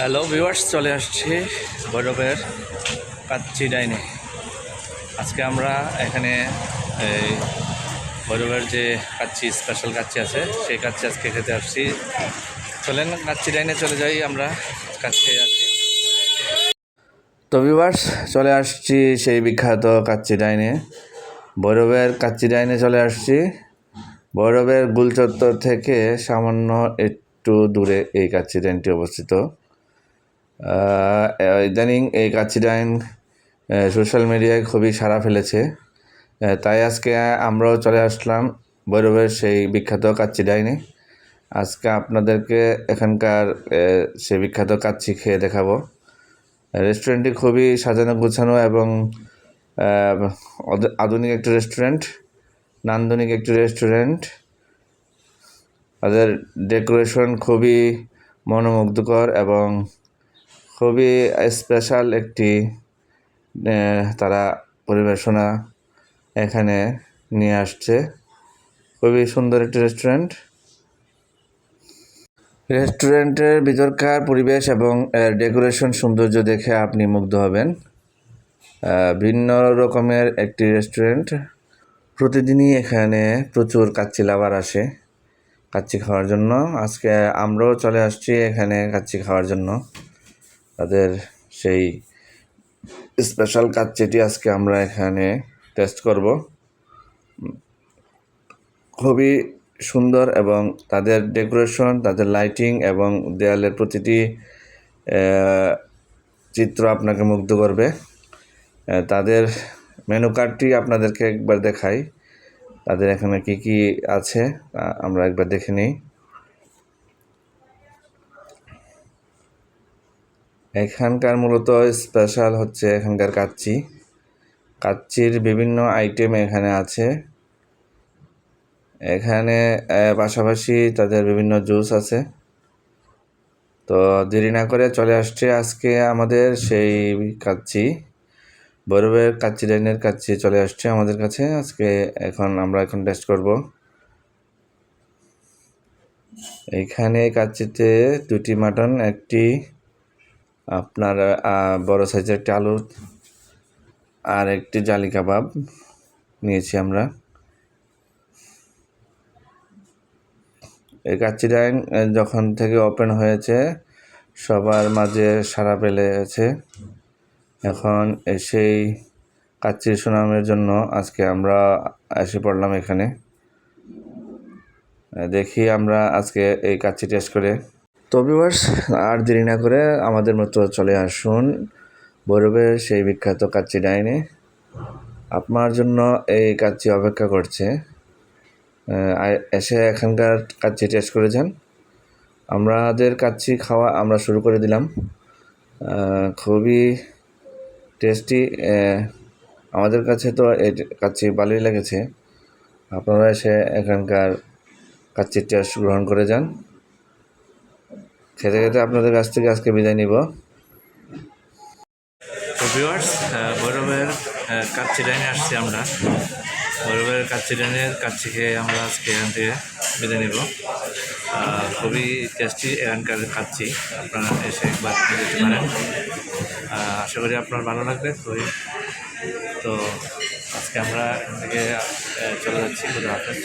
Hello viewers চলে আসছি ভৈরবের কাচ্চি ডাইনে। আজকে আমরা এখানে, এই ভৈরবের যে কাচ্চি স্পেশাল কাচ্চি আছে, সেই কাচ্চি আজকে খেতে আসছি। চলেন কাচ্চি ডাইনে চলে যাই আমরা, কাচ্চি আছি তো ভিউয়ার্স চলে আসছি সেই বিখ্যাত কাচ্চি ডাইনে। ভৈরবের কাচ্চি ডাইনে চলে আসছি। ভৈরবের গুলচত্বর থেকে সামান্য একটু দূরে এই কাচ্চি ডাইনটি অবস্থিত। ইদানিং এই কাচ্চি ডাইন সোশ্যাল মিডিয়ায় খুবই সাড়া ফেলেছে। তাই আজকে আমরাও চলে আসলাম ভৈরবের সেই বিখ্যাত কাচ্চি ডাইনে আজকে আপনাদেরকে এখানকার সেই বিখ্যাত কাচ্চি খেয়ে দেখাবো। রেস্টুরেন্টটি খুবই সাজানো গোছানো এবং আধুনিক একটি রেস্টুরেন্ট, নান্দনিক একটি রেস্টুরেন্ট। তাদের ডেকোরেশন খুবই মনোমুগ্ধকর এবং খুবই স্পেশাল একটি তারা পরিবেশনা এখানে নিয়ে আসছে। খুবই সুন্দর একটি রেস্টুরেন্ট রেস্টুরেন্টের ভিতরকার পরিবেশ এবং ডেকোরেশন সৌন্দর্য দেখে আপনি মুগ্ধ হবেন। ভিন্ন রকমের একটি রেস্টুরেন্ট প্রতিদিনই এখানে প্রচুর কাচ্চি লাভার আসে কাচ্চি খাওয়ার জন্য। আজকে আমরাও চলে আসছি এখানে কাচ্চি খাওয়ার জন্য। তাদের সেই স্পেশাল কাচ্চিটি আজকে আমরা এখানে টেস্ট করব। খুবই সুন্দর এবং তাদের ডেকোরেশন তাদের লাইটিং এবং দেয়ালের প্রতিটি চিত্র আপনাকে মুগ্ধ করবে। তাদের মেনু কার্ডটি আপনাদেরকে একবার দেখাই। তাদের এখানে কি কি আছে আমরা একবার দেখে নিই। এখানকার মূলত স্পেশাল হচ্ছে এখানকার কাচ্চি। কাচ্চির বিভিন্ন আইটেম এখানে আছে। এখানে পাশাপাশি তাদের বিভিন্ন জুস আছে। তো দেরি না করে চলে আসছে আজকে আমাদের সেই কাচ্চি। বরফের কাচ্চি, ডাইনের কাচ্চি চলে আসছে আমাদের কাছে। আজকে এখন আমরা এখন টেস্ট করব। এইখানে কাচ্চিতে দুটি মাটন একটি আপনার বড় সাইজের একটি আলু আর একটি জালি কাবাব নিয়েছি আমরা। এই কাচ্চি ডাইন যখন থেকে ওপেন হয়েছে, সবার মাঝে সাড়া পেলেছে এখন সেই কাচ্চির সুনামের জন্য আজকে আমরা এসে পড়লাম এখানে। দেখি আমরা আজকে এই কাচ্চি টেস্ট করে তো ভিউয়ার্স আর দেরি না করে আমাদের মতো চলে আসুন বরফের সেই বিখ্যাত কাচ্চি ডাইনে। আপনার জন্য এই কাচ্চি অপেক্ষা করছে। এসে এখানকার কাচ্চি টেস্ট করে যান। আমাদের কাচ্চি খাওয়া আমরা শুরু করে দিলাম। খুবই টেস্টি আমাদের কাছে তো এই কাচ্চি ভালোই লেগেছে। আপনারা এসে এখানকার কাচ্চির টেস্ট গ্রহণ করে যান। খেতে খেতে আপনাদের কাছ থেকে আজকে বিদায় নিব। তো ভিউয়ার্স বরফের কাচ্চি ডাইনে আসছি আমরা। বরফের কাচ্চি ডাইনের কাচ্চি খেয়ে আমরা আজকে এখান থেকে বিদায় নিব। খুবই টেস্টি এখানকার কাচ্চি। আপনারা এসে একবার যেতে পারেন। আশা করি আপনার ভালো লাগবে। খুবই তো আজকে আমরা এখান থেকে চলে যাচ্ছি। খুদা হাফেজ।